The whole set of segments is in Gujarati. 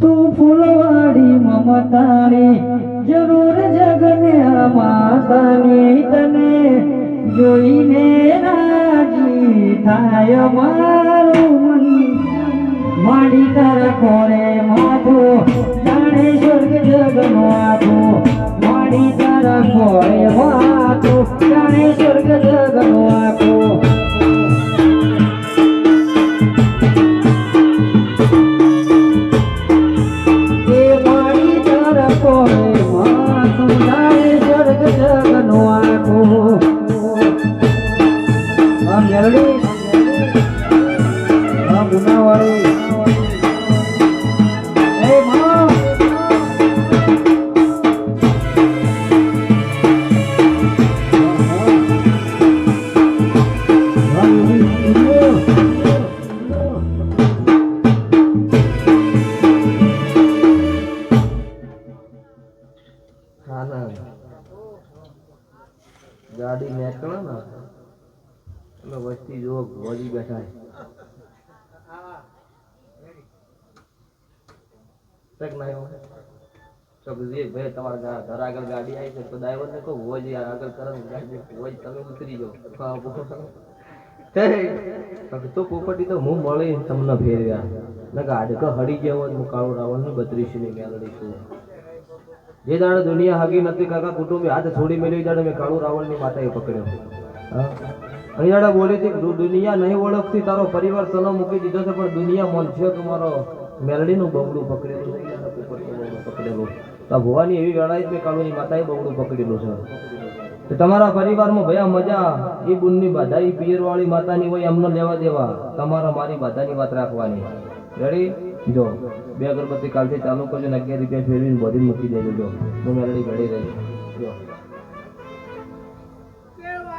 તું ફૂલવાડી મમતાની જરૂર જગને માતાની તને જોઈને રાજી થાય મારું મન. માડી તારા ખોરે માથું, જાણે સ્વર્ગ જગનો આખું માડી તારા ખોરે માથું, જાણે સ્વર્ગ જગનો આખું વસ્તી જો ભોજી બેઠા છે. ના એવું? તો કીધું, "એ ભાઈ તમારા ઘર ઘર આગળ ગાડી આવી છે તો ડ્રાઈવર ને કહો. તે બાકી પોપટી ગયા હોય હું કાળું રાવણની બત્રીસી જે દાડે દુનિયા હગી નથી કાકા કુટુંબી હાથ છોડી મેળવી દાડે મેં કાળુ રાવણની માતાએ પકડ્યો દાડે બોલી હતી દુનિયા નહીં ઓળખતી, તારો પરિવાર સલો મૂકી દીધો છે, પણ દુનિયા મનશે તમારો મેલડીનું બગડું પકડેલું. પકડેલું આ ભવાની એવી વેળાએ મેં કાળુની માતાએ બગડું પકડેલું છે. તો તમારા પરિવારમાં ભયા મજા, એ બુનની બાધા એ પિયરવાળી માતાની હોય એમને લેવા દેવા, તમારા મારી બાધાની વાત રાખવાની. રેડી જો, બે અગરબત્તી કાલથી ચાલુ કરજો ને અગિયાર રૂપિયા ફેરવીને બધી મૂકી દેજો, જો. હું મેલડી ઘડી રહી જો.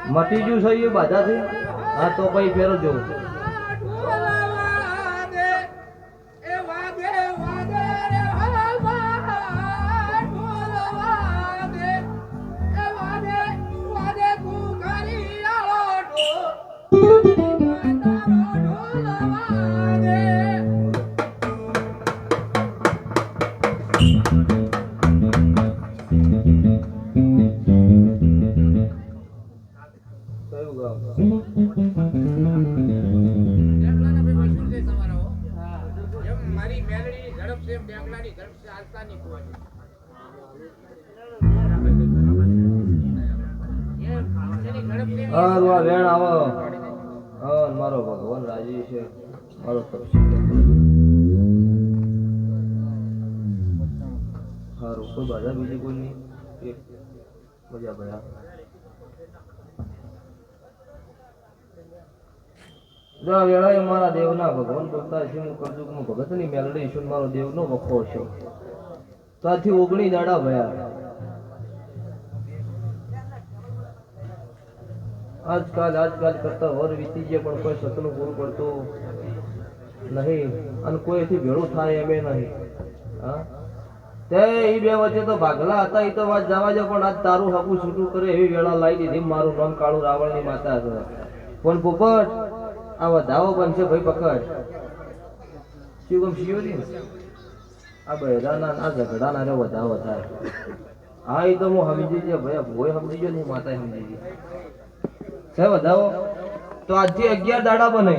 મટી ગયું છે એ બાધાથી? હા તો પછી ફેરવજો કયું છે બેંગલાની ઝડપ છે આલતાની કુવાની હા વેણ આવો. હા મારો ભગવાન રાજી છે. મારો સારું કોઈ બાધા બીજી કોઈ નહીં મજા ભયા જો વેળાએ આજકાલ આજકાલ કરતા વર વીતી ગયા પણ કોઈ સતનું પૂરું પડતું નહીં અને કોઈથી ભેળું થાય એમે નહીં. હા? તે એ બે વચ્ચે તો ભાગલા હતા એ તો વાત જવા દો, પણ આજ તારું હકું છૂટું કરે એવી વેળા લાવી દીધી મારું નામ કાળું રાવણની માતા હતા પણ પોપટ આ વધાવો બનશે ભાઈ પકડ. શું ગમ શિવરી આ બહેરાના ના ઝઘડાના રે વધાવો થાય. હા, એ તો હું સમજી ગયો ભાઈ. ભોય સમજી ગયો ને માતા સમજી ગઈ છે વધાવો તો આજથી અગિયાર દાડા બને.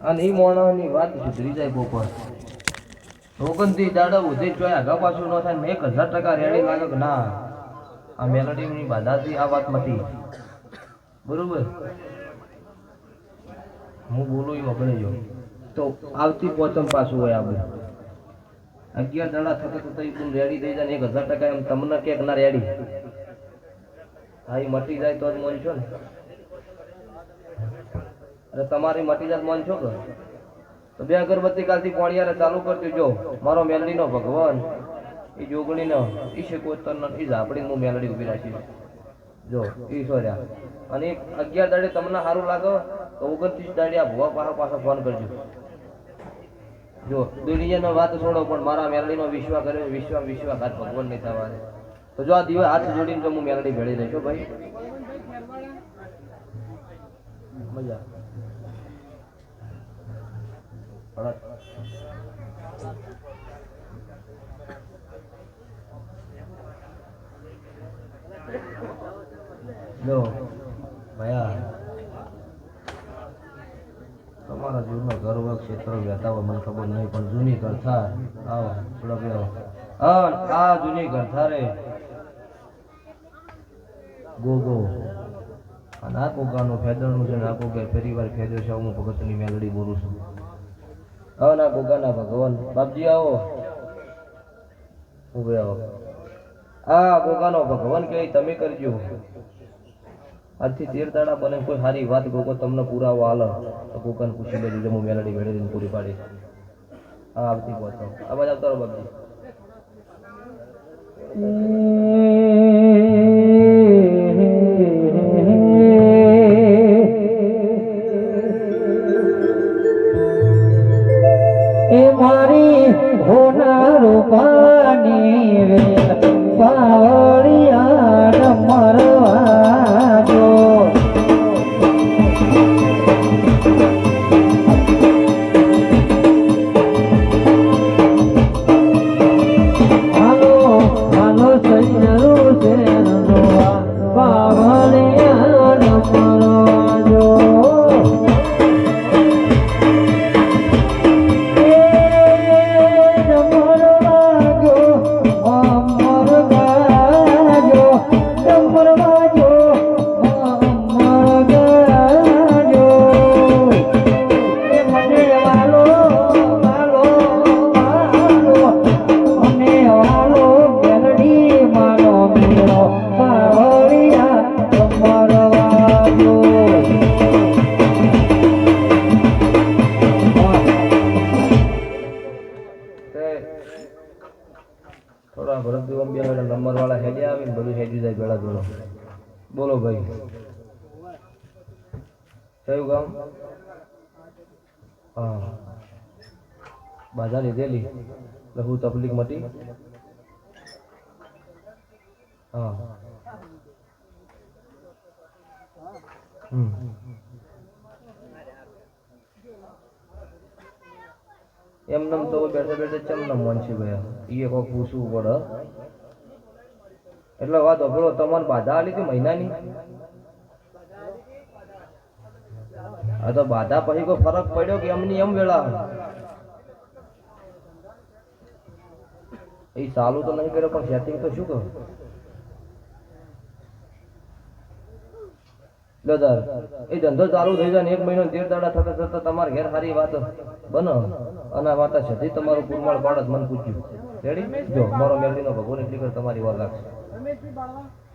અને એ મોણાની વાત સુધરી જાય બપોર. ઓગણત્રીસ દાડા ઉધે ચોય આગા પાછું ન થાય ને એક હજાર ટકા રેડી લાગે ના. આ મેલડીની બાધાથી આ વાત મટી. બરોબર? હું બોલું એ વગડે જો તો આવતી પોચમ પાછું હોય આપણે અગિયાર જણા થતા તો પણ રેડી થઈ જાય એક હજાર ટકા એમ તમને કે ના રેડી હા એ મટી જાય તો જ મન છો ને. અરે તમારી મટી જાય તો મન છો કે? તો બે અગરબત્તી કાલથી પોણિયારે ચાલુ કરજો જો મારો મેલડીનો ભગવાન. એ જોગણીનો. એ શેકોતરનો. એ ઝાપડીને હું મેલડી ઊભી રાખી. જો એ સોર્યા. અને અગિયાર દાડે તમને સારું લાગે? ઓગણત્રીસ દાડે આ ભુવા પાછા પાછો ફોન કરજો. જો, દુનિયાનો વાત છોડો, પણ મારા મેલડીનો વિશ્વાસ કર્યો, વિશ્વાસ વિશ્વાસઘાત ભગવાન નહીં થવાને. તો જો આ દિવસ હાથ જોડીને તો હું મેલડી ભેળી રહીશું ભાઈ. મજા જો ભયા તમારા જૂનો ઘર હોય ક્ષેત્ર વહેતા હોય, મને ખબર નહીં, પણ જૂની કથા આવો થોડા બે આવો આ જૂની કથા રે ગોગો. અને આ ફેદરનું છે ને આ કોગે ફરી વાર ફેદ્યો છે, હું ભગતની મેલડી બોલું છું. હવે ના કોકાના ભગવાન. બાપજી, આવો. ઉભે આવો. આ કોગાનો ભગવાન કે તમે કરજો. આજથી તેર દાડા બને કોઈ સારી વાત ગોગો તમને પુરાવો આલો તો કોકાને પૂછી લેજો જે હું મેલડી મેળવીને પૂરી પાડી. હા આવતી પહોંચો આ બાજુ આવતા રહો તે આવીને જાય ભેળા ભેળો બોલો ભાઈ. કયું ગામ? હા. બાધા લીધેલી. લઘુ તકલીફ મટી? હા. હમ. નમ તો બેઠા બેઠા ચમનમ છે ભાઈ. એ કોક પૂછવું પડે. એટલે વાત અભળો તમારે બાધા આલી હતી મહિનાની? આ તો બાધા પછી કોઈ ફરક પડ્યો કે એમની એમ વેળા? એ ચાલુ તો નહીં કર્યો, પણ સેટિંગ તો શું કરું લો એ ધંધો ચાલુ થઈ જાય એક મહિનો તેર દાડા થતા થતા તમારે ઘેર સારી વાત બનો. અને વાત છતી તમારું કુરમાળ પાડત મને પૂછ્યું. રેડી જો મારો મેલડીનો ભગવાન એટલી તમારી વાર લાગશે.